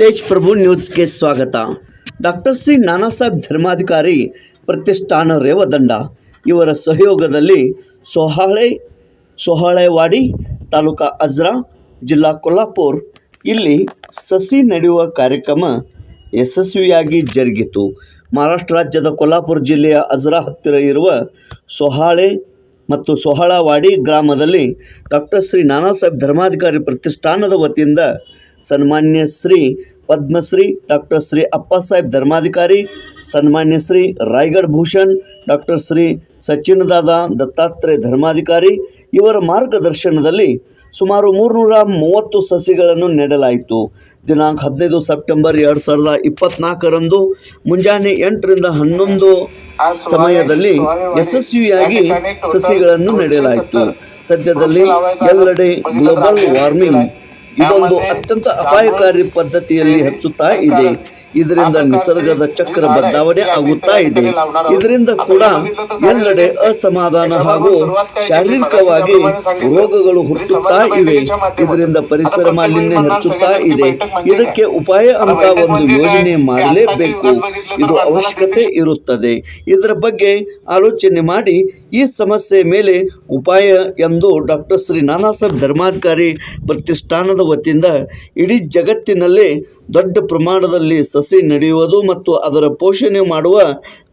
ತೇಜ್ ಪ್ರಭು ನ್ಯೂಸ್ಗೆ ಸ್ವಾಗತ. ಡಾಕ್ಟರ್ ಶ್ರೀ ನಾನಾಸಾಹೇಬ್ ಧರ್ಮಾಧಿಕಾರಿ ಪ್ರತಿಷ್ಠಾನ ರೇವದಂಡ. ಇವರ ಸಹಯೋಗದಲ್ಲಿ ಸೊಹಾಳೆ, ಸೊಹಾಳೆವಾಡಿ, ತಾಲೂಕಾ ಅಜ್ರಾ, ಜಿಲ್ಲಾ ಕೊಲ್ಲಾಪುರ್. ಇಲ್ಲಿ ಸಸಿ ನಡೆಯುವ ಕಾರ್ಯಕ್ರಮ ಯಶಸ್ವಿಯಾಗಿ ಜರುಗಿತು. ಮಹಾರಾಷ್ಟ್ರ ರಾಜ್ಯದ ಕೊಲ್ಲಾಪುರ ಜಿಲ್ಲೆಯ ಅಜ್ರಾ ಹತ್ತಿರ ಇರುವ ಸೊಹಾಳೆ ಮತ್ತು ಸೊಹಳವಾಡಿ ಗ್ರಾಮದಲ್ಲಿ ಡಾಕ್ಟರ್ ಶ್ರೀ ನಾನಾ ಸಾಹೇಬ್ ಧರ್ಮಾಧಿಕಾರಿ ಪ್ರತಿಷ್ಠಾನದ ವತಿಯಿಂದ ಸನ್ಮಾನ್ಯ ಶ್ರೀ ಪದ್ಮಶ್ರೀ ಡಾಕ್ಟರ್ ಶ್ರೀ ಸಾಹೇಬ್ ಧರ್ಮಾಧಿಕಾರಿ, ಸನ್ಮಾನ್ಯ ಶ್ರೀ ರಾಯ್ಗಢ ಭೂಷಣ್, ಡಾಕ್ಟರ್ ಶ್ರೀ ಸಚಿನದಾದ ದತ್ತಾತ್ರೇಯ ಧರ್ಮಾಧಿಕಾರಿ. ಇವರ ಮಾರ್ಗದರ್ಶನದಲ್ಲಿ ಸುಮಾರು ಮೂರುನೂರ ಮೂವತ್ತು ಸಸಿಗಳನ್ನು ನೆಡಲಾಯಿತು. ದಿನಾಂಕ ಹದಿನೈದು ಸೆಪ್ಟೆಂಬರ್ ಎರಡು ಸಾವಿರದ ಇಪ್ಪತ್ನಾಲ್ಕರಂದು ಮುಂಜಾನೆ ಎಂಟರಿಂದ ಹನ್ನೊಂದು ಸಮಯದಲ್ಲಿ ಯಶಸ್ವಿಯಾಗಿ ಸಸಿಗಳನ್ನು ನೆಡಲಾಯಿತು. ಸದ್ಯದಲ್ಲಿ ಎಲ್ಲೆಡೆ ಗ್ಲೋಬಲ್ ವಾರ್ಮಿಂಗ್ ಇದೊಂದು ಅತ್ಯಂತ ಅಪಾಯಕಾರಿ ಪದ್ಧತಿಯಲ್ಲಿ ಹೆಚ್ಚುತ್ತಾ ಇದೆ. ಇದರಿಂದ ನಿಸರ್ಗದ ಚಕ್ರ ಬದಲಾವಣೆ ಆಗುತ್ತಾ ಇದೆ. ಇದರಿಂದ ಕೂಡ ಎಲ್ಲೆಡೆ ಅಸಮಾಧಾನ ಹಾಗೂ ಶಾರೀರಿಕವಾಗಿ ರೋಗಗಳು ಹುಟ್ಟುತ್ತಾ ಇವೆ. ಇದರಿಂದ ಪರಿಸರ ಮಾಲಿನ್ಯ ಹೆಚ್ಚುತ್ತಾ ಇದೆ. ಇದಕ್ಕೆ ಉಪಾಯ ಅಂತ ಒಂದು ಯೋಜನೆ ಮಾಡಲೇಬೇಕು. ಇದು ಅವಶ್ಯಕತೆ ಇರುತ್ತದೆ. ಇದರ ಬಗ್ಗೆ ಆಲೋಚನೆ ಮಾಡಿ ಈ ಸಮಸ್ಯೆ ಮೇಲೆ ಉಪಾಯ ಎಂದು ಡಾಕ್ಟರ್ ಶ್ರೀ ನಾನಾ ಸಾಹೇಬ್ ಧರ್ಮಾಧಿಕಾರಿ ಪ್ರತಿಷ್ಠಾನದ ವತಿಯಿಂದ ಇಡೀ ಜಗತ್ತಿನಲ್ಲೇ ದೊಡ್ಡ ಪ್ರಮಾಣದಲ್ಲಿ ಸಸಿ ನಡೆಯುವುದು ಮತ್ತು ಅದರ ಪೋಷಣೆ ಮಾಡುವ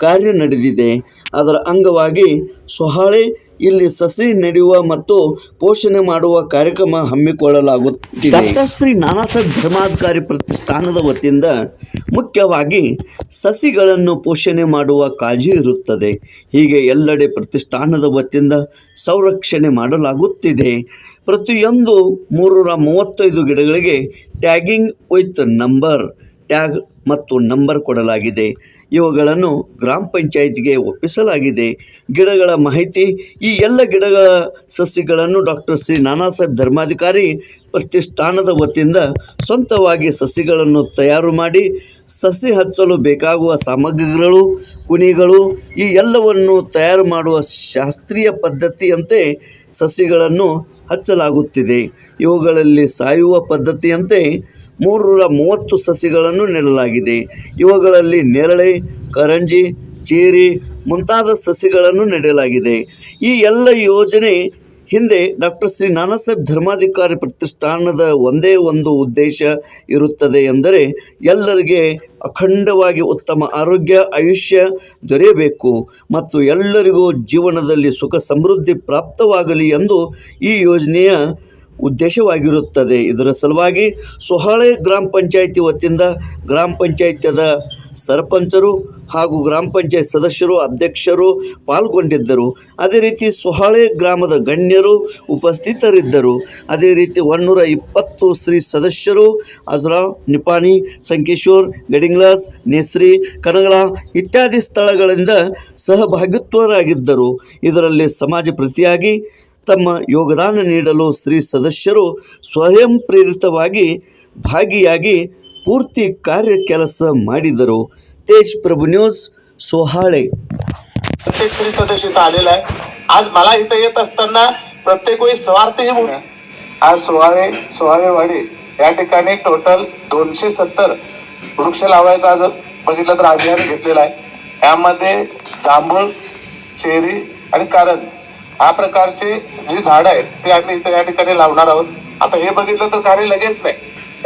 ಕಾರ್ಯ ನಡೆದಿದೆ. ಅದರ ಅಂಗವಾಗಿ ಸೊಹಾಳೆ ಇಲ್ಲಿ ಸಸಿ ನಡೆಯುವ ಮತ್ತು ಪೋಷಣೆ ಮಾಡುವ ಕಾರ್ಯಕ್ರಮ ಹಮ್ಮಿಕೊಳ್ಳಲಾಗುತ್ತಿದೆ. ಡಾಕ್ಟರ್ ಶ್ರೀ ನಾನಾ ಸಾಹೇಬ್ ಧರ್ಮಾಧಿಕಾರಿ ಪ್ರತಿಷ್ಠಾನದ ವತಿಯಿಂದ ಮುಖ್ಯವಾಗಿ ಸಸಿಗಳನ್ನು ಪೋಷಣೆ ಮಾಡುವ ಕಾಳಜಿ ಇರುತ್ತದೆ. ಹೀಗೆ ಎಲ್ಲೆಡೆ ಪ್ರತಿಷ್ಠಾನದ ವತಿಯಿಂದ ಸಂರಕ್ಷಣೆ ಮಾಡಲಾಗುತ್ತಿದೆ. ಪ್ರತಿಯೊಂದು ಮೂರರ ಮೂವತ್ತೈದು ಗಿಡಗಳಿಗೆ ಟ್ಯಾಗಿಂಗ್ ವಿತ್ ನಂಬರ್, ಟ್ಯಾಗ್ ಮತ್ತು ನಂಬರ್ ಕೊಡಲಾಗಿದೆ. ಇವುಗಳನ್ನು ಗ್ರಾಮ ಪಂಚಾಯತ್ಗೆ ಒಪ್ಪಿಸಲಾಗಿದೆ. ಗಿಡಗಳ ಮಾಹಿತಿ, ಈ ಎಲ್ಲ ಗಿಡಗಳ ಸಸಿಗಳನ್ನು ಡಾಕ್ಟರ್ ಶ್ರೀ ನಾನಾ ಸಾಹೇಬ್ ಧರ್ಮಾಧಿಕಾರಿ ಪ್ರತಿಷ್ಠಾನದ ವತಿಯಿಂದ ಸ್ವಂತವಾಗಿ ಸಸಿಗಳನ್ನು ತಯಾರು ಮಾಡಿ, ಸಸಿ ಹಚ್ಚಲು ಬೇಕಾಗುವ ಸಾಮಗ್ರಿಗಳು ಕುಣಿಗಳು ಈ ಎಲ್ಲವನ್ನು ತಯಾರು ಮಾಡುವ ಶಾಸ್ತ್ರೀಯ ಪದ್ಧತಿಯಂತೆ ಸಸಿಗಳನ್ನು ಹಚ್ಚಲಾಗುತ್ತಿದೆ. ಇವುಗಳಲ್ಲಿ ಸಾಯುವ ಪದ್ಧತಿಯಂತೆ ಮೂರರ ಮೂವತ್ತು ಸಸಿಗಳನ್ನು ನೆಡಲಾಗಿದೆ. ಇವುಗಳಲ್ಲಿ ನೇರಳೆ, ಕರಂಜಿ, ಚೇರಿ ಮುಂತಾದ ಸಸಿಗಳನ್ನು ನೆಡಲಾಗಿದೆ. ಈ ಎಲ್ಲ ಯೋಜನೆ ಹಿಂದೆ ಡಾಕ್ಟರ್ ಶ್ರೀ ನಾನಾ ಸಾಹೇಬ್ ಧರ್ಮಾಧಿಕಾರಿ ಪ್ರತಿಷ್ಠಾನದ ಒಂದೇ ಒಂದು ಉದ್ದೇಶ ಇರುತ್ತದೆ ಎಂದರೆ ಎಲ್ಲರಿಗೆ ಅಖಂಡವಾಗಿ ಉತ್ತಮ ಆರೋಗ್ಯ, ಆಯುಷ್ಯ ದೊರೆಯಬೇಕು ಮತ್ತು ಎಲ್ಲರಿಗೂ ಜೀವನದಲ್ಲಿ ಸುಖ ಸಮೃದ್ಧಿ ಪ್ರಾಪ್ತವಾಗಲಿ ಎಂದು ಈ ಯೋಜನೆಯ ಉದ್ದೇಶವಾಗಿರುತ್ತದೆ. ಇದರ ಸಲುವಾಗಿ ಸೊಹಾಳೆ ಗ್ರಾಮ ಪಂಚಾಯಿತಿ ವತಿಯಿಂದ ಗ್ರಾಮ ಪಂಚಾಯಿತಿಯದ ಸರ್ಪಂಚರು ಹಾಗೂ ಗ್ರಾಮ ಪಂಚಾಯತ್ ಸದಸ್ಯರು, ಅಧ್ಯಕ್ಷರು ಪಾಲ್ಗೊಂಡಿದ್ದರು. ಅದೇ ರೀತಿ ಸೊಹಾಳೆ ಗ್ರಾಮದ ಗಣ್ಯರು ಉಪಸ್ಥಿತರಿದ್ದರು. ಅದೇ ರೀತಿ ಒನ್ನೂರ ಇಪ್ಪತ್ತು ಶ್ರೀ ಸದಸ್ಯರು ಅಜ್ರಾ ನಿಪಾನಿ ಸಂಕೇಶ್ವರ್, ಗಡಿಂಗ್ಲಾಸ್, ನೇಸ್ರಿ ಕನಗಳ ಇತ್ಯಾದಿ ಸ್ಥಳಗಳಿಂದ ಸಹಭಾಗಿತ್ವರಾಗಿದ್ದರು. ಇದರಲ್ಲಿ ಸಮಾಜ ಪ್ರತಿಯಾಗಿ ತಮ್ಮ ಯೋಗದಾನ ನೀಡಲು ಶ್ರೀ ಸದಸ್ಯರು ಸ್ವಯಂ ಪ್ರೇರಿತವಾಗಿ ಭಾಗಿಯಾಗಿ ಪೂರ್ತಿ ಕಾರ್ಯ ಕೆಲಸ ಮಾಡಿದರು ತೇಜ್ ಪ್ರಭು ನ್ಯೂಸ್ ಸೊಹಾಳೆ प्रत्येक श्री सदस्य इथं आलेला आहे आज मला इथं येत असताना प्रत्येक वेळी स्वार्थही बोल आज सोहावे सोहावेवाडी या ठिकाणी टोटल दोनशे सत्तर वृक्ष लावायचा आज बघितलं तर अभियान घेतलेला आहे यामध्ये जांभूळ चेरी आणि कारंज हा प्रकारचे जी झाडं आहेत ते आम्ही त्या या ठिकाणी लावणार आहोत. आता हे बघितलं तर कार्य लगेच नाही.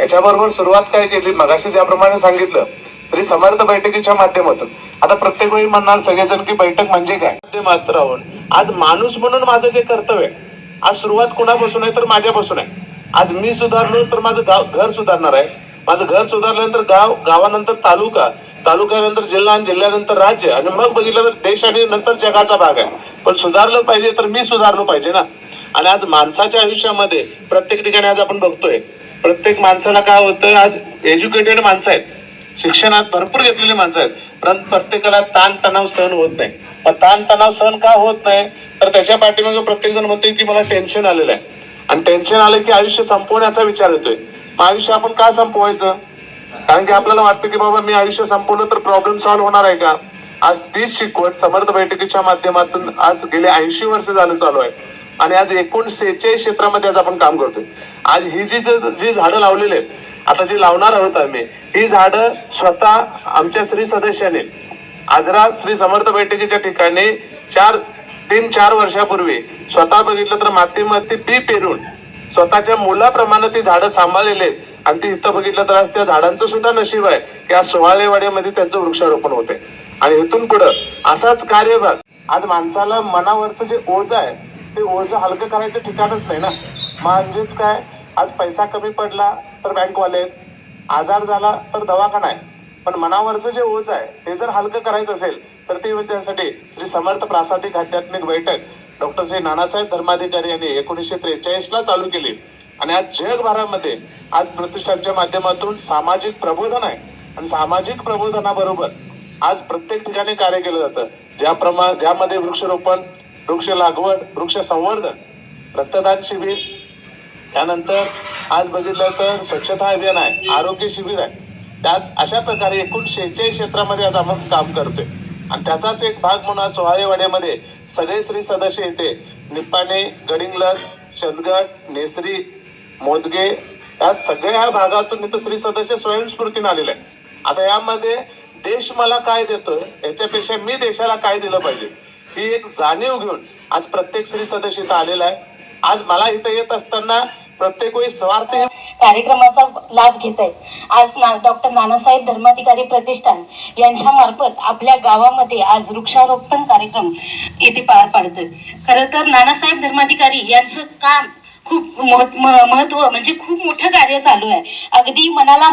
याच्याबरोबर सुरुवात काय केली? मगाशी ज्याप्रमाणे सांगितलं श्री समर्थ बैठकीच्या माध्यमातून. आता प्रत्येक वेळी म्हणणार सगळेजण की बैठक म्हणजे काय? मात्र राहून आज माणूस म्हणून माझं जे कर्तव्य आहे आज सुरुवात कुणापासून आहे तर माझ्यापासून आहे. आज मी सुधारलो तर माझं गाव घर सुधारणार आहे. माझं घर सुधारल्यानंतर गाव गावानंतर तालुका तालुक्यानंतर जिल्हा आणि जिल्ह्यानंतर राज्य. आणि मग बघितलं तर देश आणि नंतर जगाचा भाग आहे. पण सुधारलं पाहिजे तर मी सुधारलो पाहिजे ना. आणि आज माणसाच्या आयुष्यामध्ये प्रत्येक ठिकाणी आज आपण बघतोय प्रत्येक माणसाला काय होतं आज एज्युकेटेड माणसं आहेत. शिक्षणात भरपूर घेतलेली माणसं आहेत. परंतु प्रत्येकाला ताणतणाव सहन होत नाही. पण ताणतणाव सहन का होत नाही? तर त्याच्या पाठीमागे प्रत्येक जण म्हणतोय की मला टेन्शन आलेलं आहे. आणि टेन्शन आलं की आयुष्य संपवण्याचा विचार येतोय. मग आयुष्य आपण का संपवायचं? कारण की आपल्याला वाटतं की बाबा मी आयुष्य संपवलं तर प्रॉब्लेम सॉल्व्ह होणार आहे का? आज तीच शिकवत समर्थ बैठकीच्या माध्यमातून आज गेले ऐंशी वर्ष झालं चालू आहे. आणि आज एकूण सेहेचाळीस क्षेत्रामध्ये आज आपण काम करतोय. आज ही जी जी झाडं लावलेली आहेत आता जी लावणार आहोत आम्ही ही झाडं स्वतः आमच्या श्री सदस्याने आजरा श्री समर्थ बैठकीच्या ठिकाणी चार तीन चार वर्षापूर्वी स्वतः बघितलं तर मातीमध्ये बी पेरून स्वतःच्या मुलाप्रमाणे ती झाडं सांभाळलेली आहेत. आणि ती इथं बघितलं तर आज त्या झाडांचं सुद्धा नशीब आहे. की आज सोहाळेवाड्यामध्ये त्यांचं वृक्षारोपण होते. आणि इथून पुढं असाच कार्यभाग. आज माणसाला मनावरचं जे ओझ आहे ते ओझ हलकं करायचं ठिकाणच नाही ना. म्हणजेच काय? आज पैसा कमी पडला तर बँकवाले आहेत. आजार झाला तर दवाखाना आहे. पण मनावरचं जे ओझ आहे ते जर हलकं करायचं असेल तर ते त्यासाठी श्री समर्थ प्रासादिक आध्यात्मिक बैठक डॉक्टर श्री नानासाहेब धर्माधिकारी यांनी एकोणीसशे त्रेचाळीसला चालू केली. आणि आज जगभरामध्ये आज प्रतिष्ठानच्या माध्यमातून सामाजिक प्रबोधन आहे. आणि सामाजिक प्रबोधनाबरोबर आज प्रत्येक ठिकाणी कार्य केलं जातं. ज्याप्रमाणे ज्यामध्ये वृक्षरोपण वृक्ष लागवड वृक्ष संवर्धन रक्तदान शिबिर त्यानंतर आज बघितलं तर स्वच्छता अभियान आहे आरोग्य शिबिर आहे. त्याच अशा प्रकारे एकूण शेहेचाळीस क्षेत्रामध्ये आज आपण काम करतोय. आणि त्याचाच एक भाग म्हणून आज सोहाळेवाड्यामध्ये सगळे श्री सदस्य येते निप्पाणे गडिंगलस चंदगड नेसरी मोदगे या सगळ्या भागातून इथं श्री सदस्य स्वयंस्फूर्तीने आलेले आहे आता यामध्ये देश मला काय देतोय याच्यापेक्षा मी देशाला काय दिलं पाहिजे ही एक जाणीव घेऊन आज प्रत्येक श्री सदस्य इथं आलेला आहे. आज मला इथं येत असताना प्रत्येक वेळी स्वार्थ कार्यक्रमाचा लाभ घेत आहेत. आज ना डॉक्टर नानासाहेब धर्माधिकारी प्रतिष्ठान यांच्या मार्फत आपल्या गावामध्ये आज वृक्षारोपण कार्यक्रम येथे पार पाडतोय. खरं तर नानासाहेब धर्माधिकारी यांचं काम खूप महत्त्व म्हणजे खूप मोठं कार्य चालू आहे. अगदी मनाला